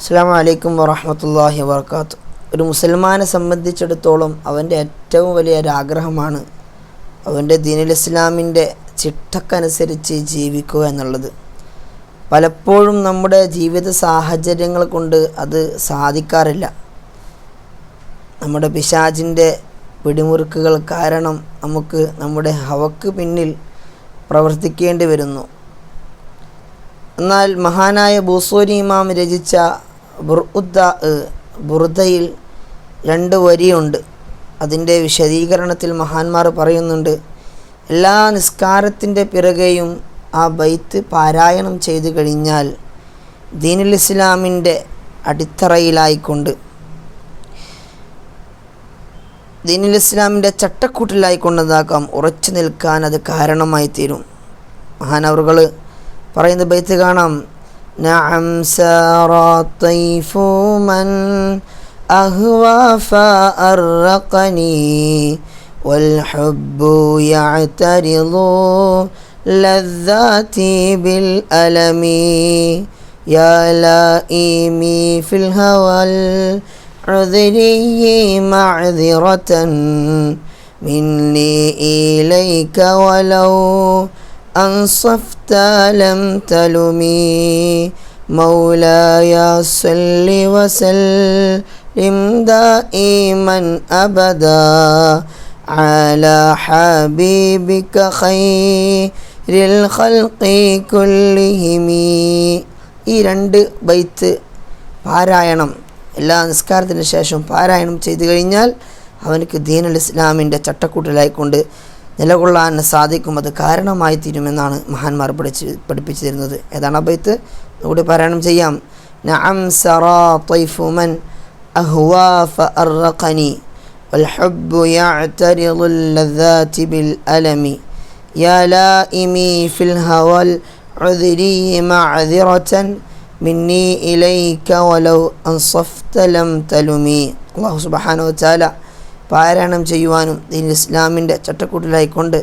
അസ്സാം വലൈക്കും വറഹമത്തല്ലാഹി വർക്കാത്തു ഒരു മുസൽമാനെ സംബന്ധിച്ചിടത്തോളം അവന്റെ ഏറ്റവും വലിയ ഒരാഗ്രഹമാണ് അവന്റെ ദീനുൽ ഇസ്ലാമിന്റെ ചിട്ടക്കനുസരിച്ച് ജീവിക്കുക എന്നുള്ളത്. പലപ്പോഴും നമ്മുടെ ജീവിത സാഹചര്യങ്ങൾ കൊണ്ട് അത് സാധിക്കാറില്ല. നമ്മുടെ പിശാജിന്റെ പിടിമുറുക്കുകൾ കാരണം നമുക്ക് നമ്മുടെ ഹവക്ക് പിന്നിൽ പ്രവർത്തിക്കേണ്ടി വരുന്നു. എന്നാൽ മഹാനായ ബൂസൂരി ഇമാം രചിച്ച ബുർഉദ്ദ ബുർദയിൽ രണ്ട് വരിയുണ്ട്. അതിന്റെ വിശദീകരണത്തിൽ മഹാന്മാർ പറയുന്നുണ്ട് എല്ലാ നിസ്കാരത്തിന്റെ പിറകെയും ആ ബൈത്ത് പാരായണം ചെയ്തു കഴിഞ്ഞാൽ ദീനുൽ ഇസ്ലാമിന്റെ അടിത്തറയിലായിക്കൊണ്ട് ദീനുൽ ഇസ്ലാമിന്റെ ചട്ടക്കൂട്ടിലായിക്കൊണ്ടതാക്കാം ഉറച്ചു നിൽക്കാൻ അത് കാരണമായി തീരും മഹാനവറുകൾ പറയുന്ന ബൈത്ത് കാണാം نعم سار الطيف من أهوى فأرقني والحب يعترض لذاتي بالألم. يا لائمي في الهوى العذري معذرة مني إليك ولو أنصفت لم تلمي مولاي صل وسلم دائما أبدا على حبيبك خير الخلق كلهم ഈ രണ്ട് ബൈത്ത് പാരായണം എല്ലാ നിസ്കാരത്തിന് ശേഷം പാരായണം ചെയ്തു കഴിഞ്ഞാൽ അവനക്ക് ദീനുൽ ഇസ്ലാമിൻ്റെ ചട്ടക്കൂട്ടിലായിക്കൊണ്ട് നിലകൊള്ളാൻ സാധിക്കും അത് കാരണമായി തീരുമെന്നാണ് മഹാന്മാർ പഠിച്ച് പഠിപ്പിച്ചു തരുന്നത് ഏതാണ് ആ ബൈത്ത് കൂടി പാരായണം ചെയ്യാം നഅം സറാ طيف من أهوى فأرقني والحب يعترض اللذات بالألم يا لائمي في الهوى العذري معذرة مني إليك ولو أنصفت لم تلمي الله سبحانه وتعالى പാരായണം ചെയ്യുവാനും ദീൻ ഇസ്ലാമിന്റെ ചട്ടക്കൂട്ടിലായിക്കൊണ്ട്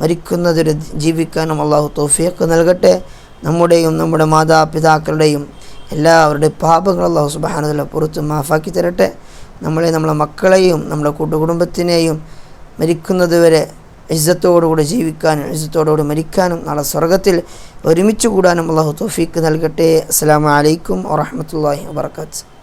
മരിക്കുന്നതൊരു ജീവിക്കാനും അള്ളാഹു തോഫിയൊക്കെ നൽകട്ടെ. നമ്മുടെയും നമ്മുടെ മാതാപിതാക്കളുടെയും എല്ലാവരുടെ പാപങ്ങൾ അള്ളാഹു സുബാനതല്ല പുറത്ത് മാഫാക്കി തരട്ടെ. നമ്മളെ നമ്മളെ മക്കളെയും നമ്മുടെ കൂട്ടുകുടുംബത്തിനെയും മരിക്കുന്നതുവരെ ഇജ്ജത്തോടുകൂടി ജീവിക്കാനും ഇജ്ജത്തോടുകൂടി മരിക്കാനും നാളെ സ്വർഗത്തിൽ ഒരുമിച്ച് കൂടാനും അള്ളാഹു തോഫീക്ക് നൽകട്ടെ. അസ്സാം വലൈക്കും വാഹമത്തല്ലാഹി വാബർക്കാത്ത്